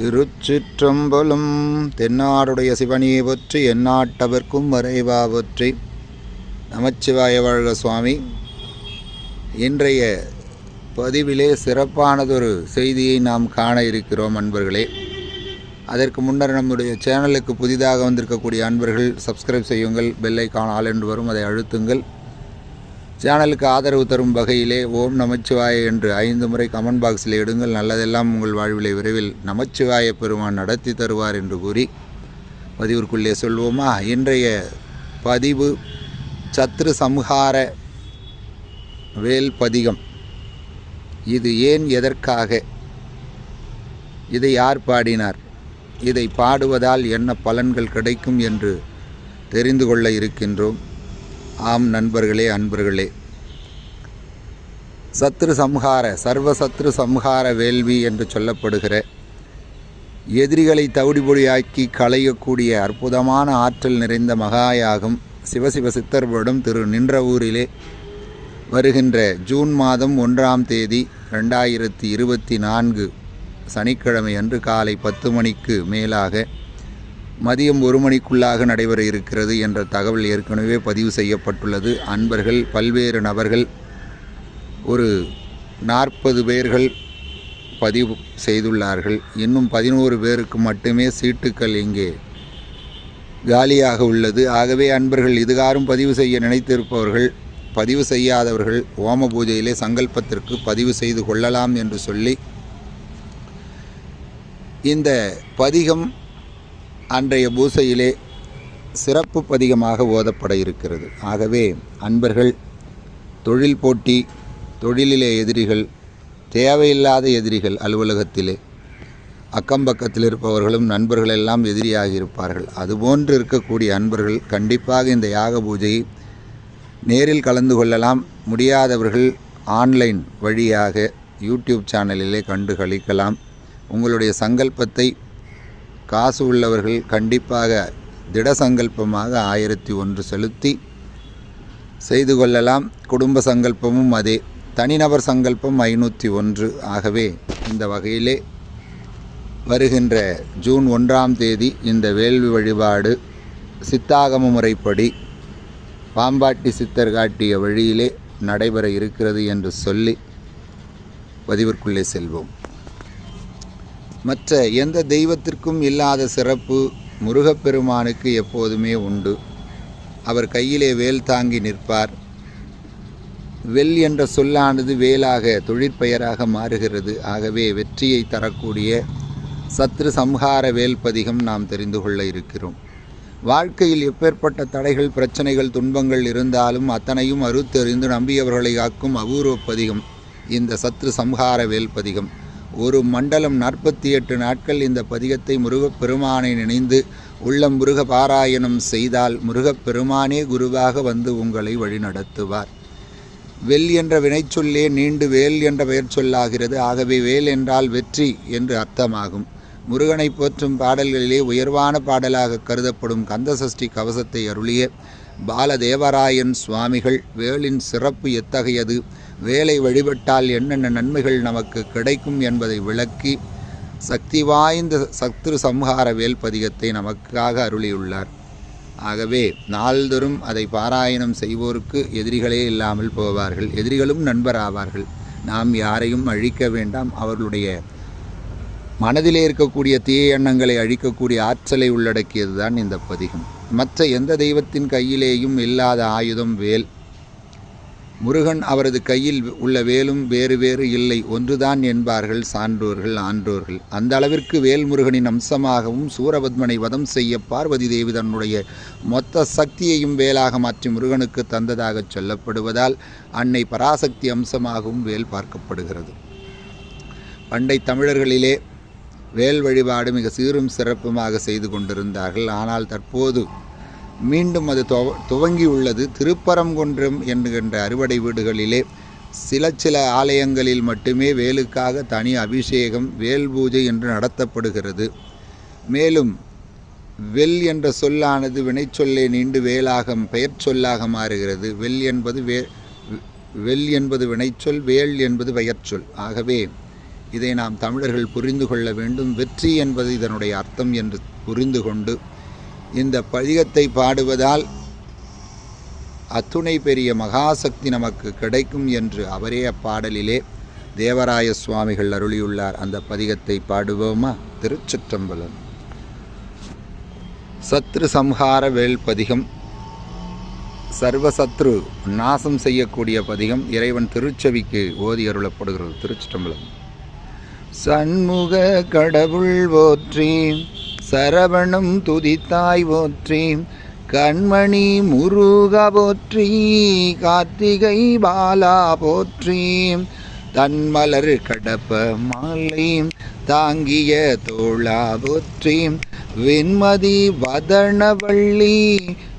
திருச்சிற்றம்பலம் தென்னாடுடைய சிவனியை பற்றி எந்நாட்டவர்க்கும் வரைவா பற்றி. நமச்சிவாய வாழ்க சுவாமி. இன்றைய பதிவிலே சிறப்பானதொரு செய்தியை நாம் காண இருக்கிறோம் அன்பர்களே. அதற்கு முன்னர் நம்முடைய சேனலுக்கு புதிதாக வந்திருக்கக்கூடிய அன்பர்கள் சப்ஸ்கிரைப் செய்யுங்கள் பெல்லை காணால் என்று வரும் அதை அழுத்துங்கள். சேனலுக்கு ஆதரவு தரும் வகையிலே ஓம் நமச்சிவாய என்று ஐந்து முறை கமெண்ட் பாக்ஸில் இடுங்கள். நல்லதெல்லாம் உங்கள் வாழ்விலை விரைவில் நமச்சிவாய பெருமான் நடத்தி தருவார் என்று கூறி பதிவிற்குள்ளே சொல்வோமா? இன்றைய பதிவு சத்ரு சம்ஹார வேல் பதிகம். இது ஏன் எதற்காக? இதை யார் பாடினார்? இதை பாடுவதால் என்ன பலன்கள் கிடைக்கும் என்று தெரிந்து கொள்ள இருக்கின்றோம். ஆம் நண்பர்களே அன்பர்களே. சத்ரு சம்ஹார சர்வ சத்ரு சம்ஹார வேள்வி என்று சொல்லப்படுகிற எதிரிகளை தவிடுபொடியாக்கி களையக்கூடிய அற்புதமான ஆற்றல் நிறைந்த மகாயாகம் சிவசிவ சித்தர்களிடம் திரு நின்ற ஊரிலே வருகின்ற ஜூன் மாதம் ஒன்றாம் தேதி ரெண்டாயிரத்தி இருபத்தி நான்கு சனிக்கிழமை அன்று காலை பத்து மணிக்கு மேலாக மதியம் ஒரு மணிக்குள்ளாக நடைபெற இருக்கிறது என்ற தகவல் ஏற்கனவே பதிவு செய்யப்பட்டுள்ளது. அன்பர்கள் பல்வேறு நபர்கள் ஒரு நாற்பது பேர்கள் பதிவு செய்துள்ளார்கள். இன்னும் பதினோரு பேருக்கு மட்டுமே சீட்டுக்கள் இங்கே காலியாக உள்ளது. ஆகவே அன்பர்கள் இதுகாரும் பதிவு செய்ய நினைத்திருப்பவர்கள் பதிவு செய்யாதவர்கள் ஓம பூஜையிலே சங்கல்பத்திற்கு பதிவு செய்து கொள்ளலாம் என்று சொல்லி இந்த பதிகம் அன்றைய பூசையிலே சிறப்பு பதிகமாக ஓதப்பட இருக்கிறது. ஆகவே அன்பர்கள் தொழில் போட்டி தொழிலிலே எதிரிகள் தேவையில்லாத எதிரிகள் அலுவலகத்திலே அக்கம் பக்கத்தில் இருப்பவர்களும் நண்பர்கள் எல்லாம் எதிரியாக இருப்பார்கள். அதுபோன்று இருக்கக்கூடிய அன்பர்கள் கண்டிப்பாக இந்த யாக பூஜையை நேரில் கலந்து கொள்ளலாம். முடியாதவர்கள் ஆன்லைன் வழியாக யூடியூப் சேனலிலே கண்டு கழிக்கலாம் உங்களுடைய சங்கல்பத்தை காசு உள்ளவர்கள் கண்டிப்பாக திட சங்கல்பமாக ஆயிரத்தி ஒன்று செலுத்தி செய்து கொள்ளலாம். குடும்ப சங்கல்பமும் அதே. தனிநபர் சங்கல்பம் ஐநூற்றி ஒன்று. ஆகவே இந்த வகையிலே வருகின்ற ஜூன் ஒன்றாம் தேதி இந்த வேள்வி வழிபாடு சித்தாகம முறைப்படி பாம்பாட்டி சித்தர் காட்டிய வழியிலே நடைபெற இருக்கிறது என்று சொல்லி பதிவிற்குள்ளே செல்வோம். மற்ற எந்த தெய்வத்திற்கும் இல்லாத சிறப்பு முருகப்பெருமானுக்கு எப்போதுமே உண்டு. அவர் கையிலே வேல் தாங்கி நிற்பார். வெல் என்ற சொல்லானது வேலாக தொழிற்பெயராக மாறுகிறது. ஆகவே வெற்றியை தரக்கூடிய சத்ரு சம்ஹார வேல் பதிகம் நாம் தெரிந்து கொள்ள இருக்கிறோம். வாழ்க்கையில் எப்பேற்பட்ட தடைகள் பிரச்சனைகள் துன்பங்கள் இருந்தாலும் அத்தனையும் அறுத்தெறிந்து நம்பியவர்களை காக்கும் அபூர்வ பதிகம் இந்த சத்ரு சம்ஹார வேல் பதிகம். ஒரு மண்டலம் நாற்பத்தி எட்டு நாட்கள் இந்த பதிகத்தை முருகப்பெருமானை நினைந்து உள்ளம் முருக பாராயணம் செய்தால் முருகப்பெருமானே குருவாக வந்து உங்களை வழிநடத்துவார். வெல் என்ற வினைச்சொல்லே நீண்டு வேல் என்ற பெயர் சொல்லாகிறது ஆகவே வேல் என்றால் வெற்றி என்று அர்த்தமாகும். முருகனை போற்றும் பாடல்களிலே உயர்வான பாடலாக கருதப்படும் கந்தசஷ்டி கவசத்தை அருளிய பாலதேவராயன் சுவாமிகள் வேலின் சிறப்பு எத்தகையது? வேலை வழிபட்டால் என்னென்ன நன்மைகள் நமக்கு கிடைக்கும் என்பதை விளக்கி சக்தி வாய்ந்த சத்ரு சம்ஹார வேல் பதிகத்தை நமக்காக அருளியுள்ளார். ஆகவே நாள்தோறும் அதை பாராயணம் செய்வோருக்கு எதிரிகளே இல்லாமல் போவார்கள். எதிரிகளும் நண்பராவார்கள். நாம் யாரையும் அழிக்க வேண்டாம். அவர்களுடைய மனதிலே இருக்கக்கூடிய தீய எண்ணங்களை அழிக்கக்கூடிய ஆற்றலை உள்ளடக்கியது தான் இந்த பதிகம். மற்ற எந்த தெய்வத்தின் கையிலேயும் இல்லாத ஆயுதம் வேல். முருகன் அவரது கையில் உள்ள வேலும் வேறு வேறு இல்லை. ஒன்றுதான் என்பார்கள் சான்றோர்கள் ஆன்றோர்கள். அந்த அளவிற்கு வேல்முருகனின் அம்சமாகவும் சூரபத்மனை வதம் செய்ய பார்வதி தேவி தன்னுடைய மொத்த சக்தியையும் வேலாக மாற்றி முருகனுக்கு தந்ததாக சொல்லப்படுவதால் அன்னை பராசக்தி அம்சமாகவும் வேல் பார்க்கப்படுகிறது. பண்டை தமிழர்களிலே வேல் வழிபாடு மிக சீரும் சிறப்புமாக செய்து கொண்டிருந்தார்கள். ஆனால் தற்போது மீண்டும் அது துவ துவங்கியுள்ளது. திருப்பரங்குன்றம் என்கின்ற அறுவடை வீடுகளிலே சில சில ஆலயங்களில் மட்டுமே வேலுக்காக தனி அபிஷேகம் வேல் பூஜை என்று நடத்தப்படுகிறது. மேலும் வெல் என்ற சொல்லானது வினைச்சொல்லை நீண்டு வேலாக பெயர் சொல்லாக மாறுகிறது. வெல் என்பது வே வெல் என்பது வினைச்சொல் வேல் என்பது பெயர்ச்சொல். ஆகவே இதை நாம் தமிழர்கள் புரிந்து கொள்ள வேண்டும். வெற்றி என்பது இதனுடைய அர்த்தம் என்று புரிந்து கொண்டு இந்த பதிகத்தை பாடுவதால் அத்துணை பெரிய மகாசக்தி நமக்கு கிடைக்கும் என்று அவரே அப்பாடலிலே தேவராய சுவாமிகள் அருளியுள்ளார். அந்த பதிகத்தை பாடுவோமா? திருச்சிற்றம்பலம். சத்ரு சம்ஹார வேல் பதிகம். சர்வசத்ரு நாசம் செய்யக்கூடிய பதிகம். இறைவன் திருச்செவிக்கு ஓதி அருளப்படுகிறது. திருச்சிற்றம்பலம். சண்முக கடவுள் போற்றி சரவணம் துதித்தாய் போற்றி கண்மணி முருக போற்றி கார்த்திகை பாலா போற்றி. தன்மலர் கடப்ப மாலை தாங்கிய தோளா போற்றி வெண்மதி வதனவள்ளி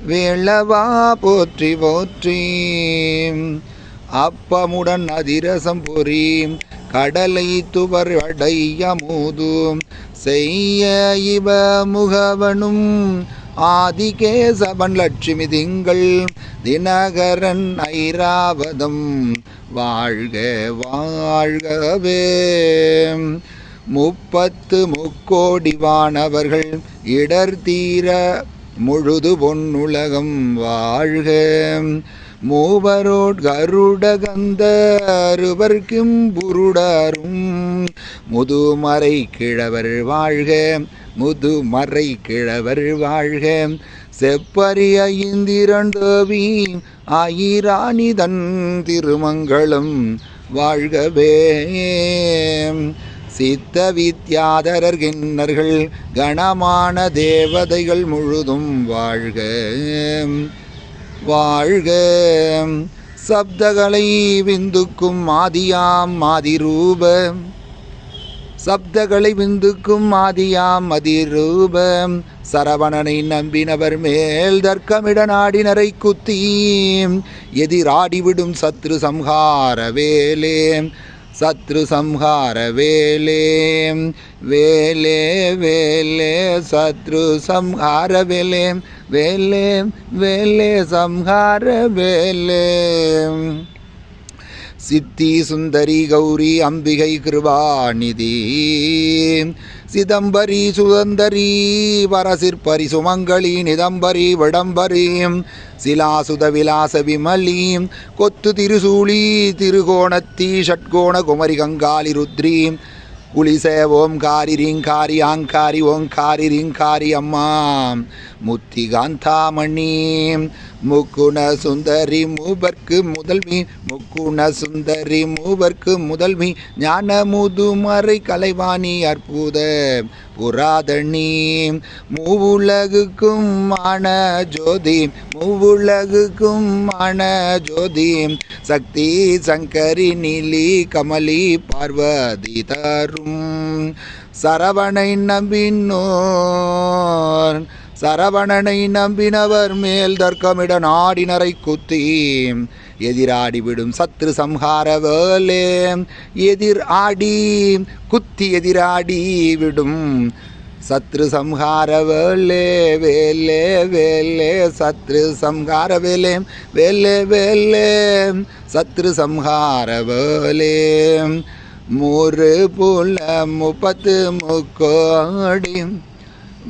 வேளவா போற்றி போற்றி. அப்பமுடன் அதிரசம் பொறி கடலை துவர் அடையமூது செய்ய இவ முகவனும் ஆதிகேசவன் லட்சுமி திங்கள். தினகரன் ஐராவதம். வாழ்க வாழ்கவே. முப்பத்து முக்கோடி வானவர்கள் இடர் தீர முழுது பொன்னுலகம் வாழ்க. மூவரோட் கருட கந்த புருடாரும். முதுமறை கிழவர் வாழ்க முதுமறை கிழவர் வாழ்க. செப்பரிய இந்திரண்டோவி ஆயிராணிதன் திருமங்களம் வாழ்கவே. சித்த வித்யாதரர் கிண்ணர்கள் கணமான தேவதைகள் முழுதும் வாழ்க. வாழ்க. சப்தகளை விந்துக்கும் ஆதியாம் மாதிரூப சப்தகளை விந்துக்கும் ஆதியாம் மதிரூபம் சரவணனை நம்பினவர் மேல் தர்க்கமிட நாடினரை குத்தி. எதிராடிவிடும் சத்ரு சம்ஹார வேலே. சத்ருசம்ஹார வேலே. வேலே வேலே சத்ருசம்ஹார வேலே. வேலே வேலே சம்ஹார வேலே. சித்தி சுந்தரி கௌரி அம்பிகை கிருபாநிதி. சிதம்பரி சுதந்தரி வரசிற்பரி சுமங்களி நிதம்பரி விடம்பரி சிலாசுத விலாச விமலி கொத்து திருசூலி திருகோணத்தி ஷட்கோண குமரி கங்காலி ருத்ரி குலிச ஓம்காரி ரீங்காரி ஆங்காரி ஓங்காரி ரீங்காரி அம்மா முத்தி காந்தாமணி முக்குண சுந்தரி மூவர்க்கு முதல்வி முக்குண சுந்தரி மூவர்க்கு முதல்வி ஞான முதுமறை கலைவாணி அற்புத புராதணி மூவுலகுக்கும் மான ஜோதி மூவுலகுக்கும் மான ஜோதி. சக்தி சங்கரி நீலி கமலி பார்வதி தரும் சரவணை நம்பினோர். சரவணனை நம்பினவர் மேல் தர்க்கமிட நாடினரை குத்தி. எதிராடி விடும் சத்ரு சம்ஹார வேலே. எதிர் ஆடி குத்தி எதிராடி விடும் சத்ரு சம்ஹார வேலே வேலே வேலே. சத்ரு சம்ஹார வேலே வேலே வேலே. சத்ரு சம்ஹார வேலே. மூறு புல முப்பத்து முக்கோடி.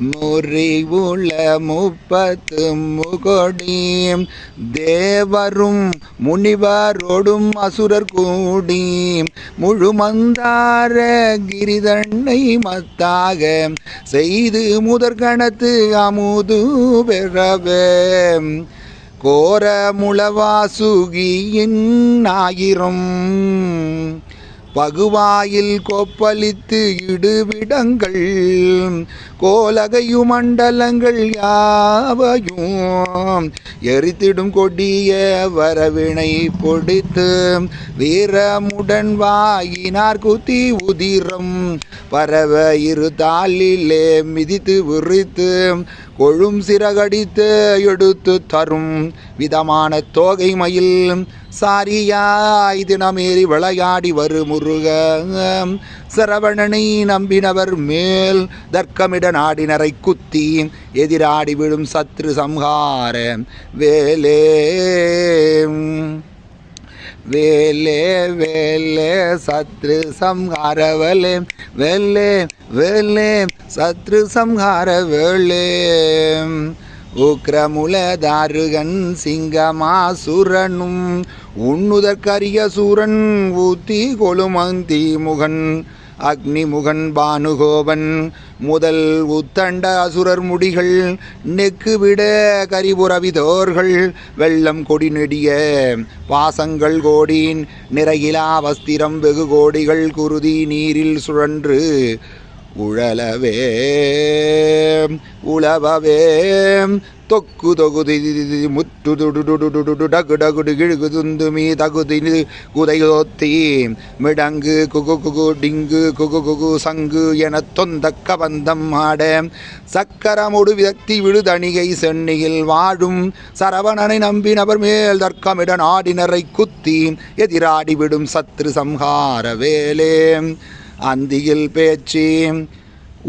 முறிவுள முப்பத்து முகொடி தேவரும் முனிவரோடும் அசுரர் கூடி முழுமந்தார கிரிதண்ணை மத்தாக செய்து முதற்கணத்து அமுது பெறவே. கோர முளவாசுகியின் ஆயிரம் பகுவாயில் கொப்பளித்து இடுவிடங்கள் கோலகையு மண்டலங்கள் யாவையும் எரித்திடும் கொடிய வரவினை பொடித்து வீரமுடன் வாயினார் குத்தி உதிரம் பரவ இரு தாளிலே மிதித்து விரித்து கொழும் சிறகடித்து எடுத்து தரும் விதமான தோகை மயில் சாரியாய் தினமேறி விளையாடி வரு முருக. சரவணனை நம்பினவர் மேல் தர்க்கமிட நாடினரை குத்தி எதிராடி விழும் சத்ரு சம்ஹார. வேலே வேலே வேலே சத்ரு சம்ஹார வலே வேலே வேலே சத்ரு சம்ஹார வேலே. உக்ரமுலதாருகன் சிங்கமாசுரனும் உண்ணுதற்கரிய சூரன் ஊத்தி கொழுமந்தி முகன் அக்னிமுகன் பானுகோபன் முதல் உத்தண்ட அசுரர் முடிகள் நெக்குவிட கரிபுரவிதோர்கள் வெள்ளம் கொடி நெடிய பாசங்கள் கோடின் நிறையிலா வஸ்திரம் வெகு கோடிகள் குருதி நீரில் சுழன்று உழலவே உழவவே தொக்கு தொகுதி முற்று டுடுடுடுடுடு டகு டகுடு கிழுகு துந்துமி தகுதி குதையோத்தி மிடங்கு குகு குகு டிங்கு குகு குகு சங்கு என தொந்த கபந்தம் ஆட. சக்கரமுடு விதத்தி விழுதணிகை சென்னியில் வாழும் சரவணனை நம்பினவர் மேல் தர்க்கமிட நாடினரை குத்தி. எதிராடி விடும் சத்ரு சம்ஹார வேலே. அந்தியில் பேச்சு.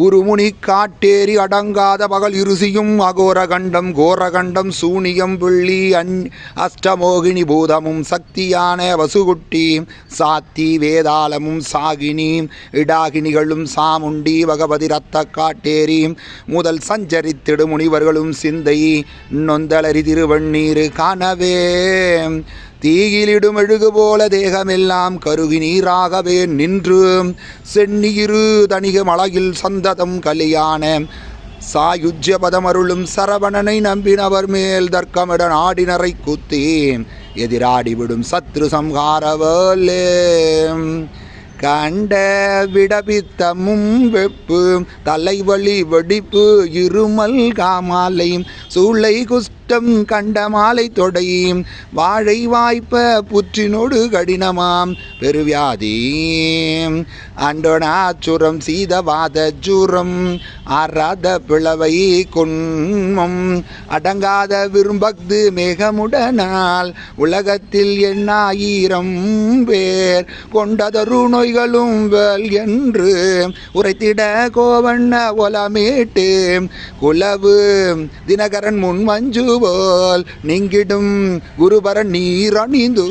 உருமுனி காட்டேரி அடங்காத பகல் இருசியும் அகோரகண்டம் கோரகண்டம் சூனியம் புள்ளி அஞ் அஷ்டமோகினி பூதமும் சக்தியான வசுகுட்டி சாத்தி வேதாளமும் சாகினி இடாகினிகளும் சாமுண்டி பகவதி ரத்த காட்டேரி முதல் சஞ்சரித்திடு முனிவர்களும் சிந்தை நொந்தளரி திருவண்ணீர் காணவே. தீயிலிடும் மெழுகு போல தேகமெல்லாம் கருகி நீராகவே நின்று சென்னியிரு தணிக மழகில் சந்ததம் கலியான சாயுஜ்ய பதமருளும் சரவணனை நம்பினவர் மேல் தர்க்கமிட நாடினரை குத்தி எதிராடிவிடும் சத்ரு சம்ஹாரவல்லே கண்ட விடபித்தமும் வெப்பு தலைவலி வெடிப்பு இருமல் காமாலை சூளை முத்தம் கண்ட மாலை தொடை வாழை வாய்ப்ப புற்றினோடு கடினமாம். பெருவியாதி அண்டோனாச்சுரம் சீதவாத ஜூரம். ஆறாத பிளவை கொண்மம் அடங்காத விரும்பக்து மேகமுடனால். உலகத்தில் எண்ணாயிரம் பேர். கொண்டதரு நோய்களும் வேல் என்று. உரைத்திட கோவண்ண ஒலமேட்டு. குலவு தினகரன் முன் மஞ்சு போல் நீங்கிடும் குருபரன் நீரணிந்து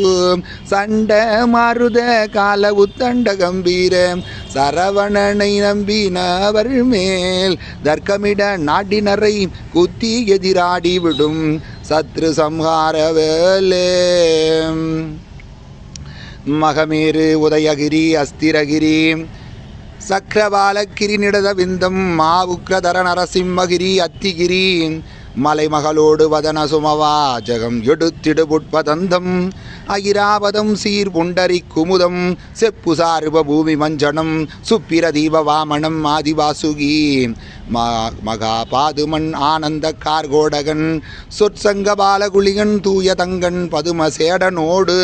சண்ட மாறுத கால உத்தண்ட கம்பீர சரவணனை நம்பினவர் மேல் தர்க்கமிட நாட்டினரை குத்தி எதிராடி விடும் சத்ரு சம்ஹார வேலே. மகமேறு உதயகிரி அஸ்திரகிரி சக்கரபாலகிரி நிடத விந்தம் மா நரசிம்மகிரி அத்திகிரி மலைமகளோடு வதன சுமவா ஜகம் எடுத்திடுபுட்பதந்தம் அயிராபதம் அகிராவதம் சீர் புண்டரி குமுதம். செப்பு சார்ப பூமி மஞ்சனம் சுப்பிரதீப வாமணம் ஆதிவாசுகி. மகா பாதுமன் ஆனந்த கார்கோடகன் சொற்சங்க பாலகுளிகன் தூய தங்கன் பதும சேடனோடு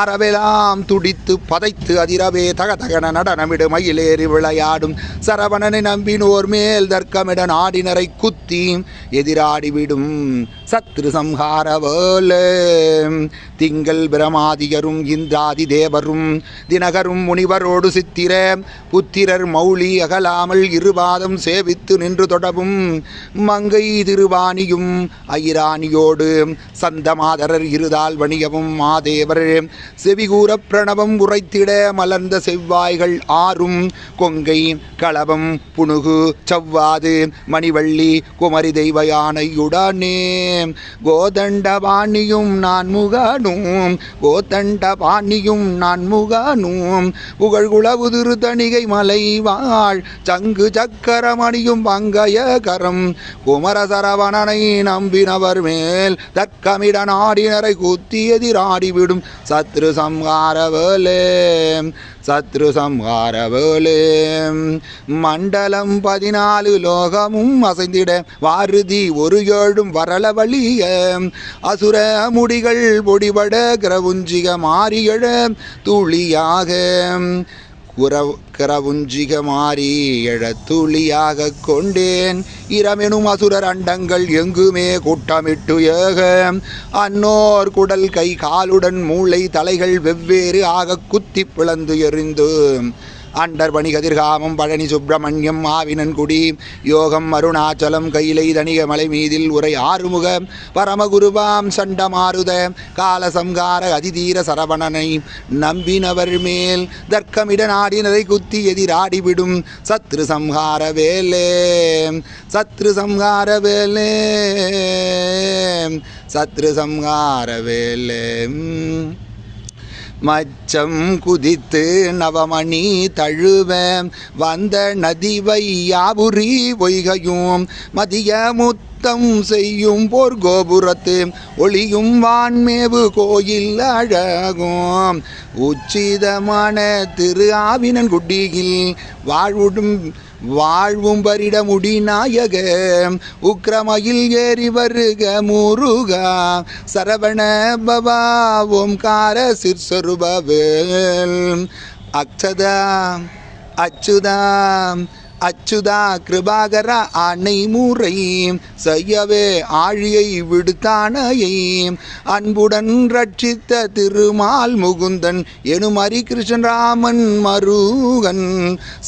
அறவெலாம் துடித்து பதைத்து அதிரவே தகதகன நடனமிடு மயிலேறி விளையாடும் சரவணனை நம்பினோர் மேல் தர்க்கமிட நாடினரை குத்தி எதிராடிவிடும் சத்ரு சம்ஹாரவோல திங்கள் பிரமாதியரும் இந்திராதி தேவரும் தினகரும் முனிவரோடு சித்திர புத்திரர் மௌலி அகலாமல் இருபாதம் சேவித்து நின்று தொடவும் மங்கை திருவாணியும் ஐராணியோடு சந்தமாதரர் இருதால் வணியவும் மாதேவர். செவிகூர பிரணவம் உரைத்திட மலர்ந்த செவ்வாய்கள் ஆறும் கொங்கை களவம் புணுகு செவ்வாது மணிவள்ளி குமரி தெய்வ யானையுடனே. கோதண்டபாணியும் நான் முகனும் கோதண்டபாணியும் நான் முகனும் புகழ்குளவு திருத்தணிகை மலை வாழ் சங்கு சக்கரமணியும் பங்கய கரம் குமரசரவணனை நம்பினவர் மேல் தக்கமிட நாடினரை குத்தி எதிராடிவிடும். சத்ரு சம்ஹாரவலே சத்ரு சம்ஹாரவலே மண்டலம் பதினாலு லோகமும் அசைந்திட வாருதி ஒரு ஏழும் வரல வழிய அசுர முடிகள் பொடிபட கிரவுஞ்சிக மாறியழ துளியாக. குரவ் கரவுஞ்சிக மாறி எழத்துளியாக கொண்டேன். இரமெனும் அசுரர் அண்டங்கள் எங்குமே கூட்டமிட்டு ஏக. அன்னோர் குடல் கை காலுடன் மூளை தலைகள் வெவ்வேறு ஆக குத்தி பிளந்து எறிந்து ஆண்டர்பணி கதிர்காமம் பழனி சுப்பிரமணியம் ஆவினன்குடி யோகம் அருணாச்சலம் கைலை தணிக மலை மீதில் உரை ஆறுமுக பரமகுருவாம் சண்டமாருத காலசங்கார அதிதீர சரவணனை நம்பினவர் மேல் தர்க்கமிட நாடினரை குத்தி எதிராடிவிடும் சத்ரு சம்ஹார வேலே சத்ரு சம்ஹார வேலே சத்ரு சம்ஹார வேலே. மச்சம் குதித்து நவமணி தழுவ வந்த நதிவை யாபுரி பொய்கையும். மதிய முத்தம் செய்யும் போர் கோபுரத்து. ஒளியும் வான்மேவு கோயில் அழகும். உச்சிதமான திரு ஆவினன் குட்டியில். வாழ்வுடும் வாழ்வும் பரிட முடிநாயக உக்கிரமயில் ஏறி வருக முருகா சரவண பவா ஓம்கார சிற்சொருபவேல். அக்ஷதா அச்சுதா அச்சுதா கிருபாகர அன்னை மூரை செய்யவே ஆழியை விடுத்தானையை. அன்புடன் ரட்சித்த திருமால் முகுந்தன் எனும் ஹரிகிருஷ்ணன் ராமன் மருகன்.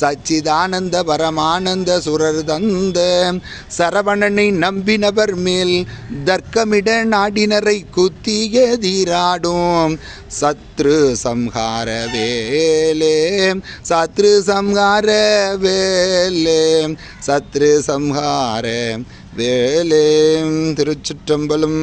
சச்சிதானந்த பரமானந்த சுரர் தந்த சரவணனை நம்பினவர் மேல் தர்க்கமிட நாடினரை குத்திய தீராடும் சத்ரு சம்ஹார வேலே சத்ரு சம்ஹார வேலே சத்ரு சம்ஹார வேலே திருச்சிற்றம்பலம்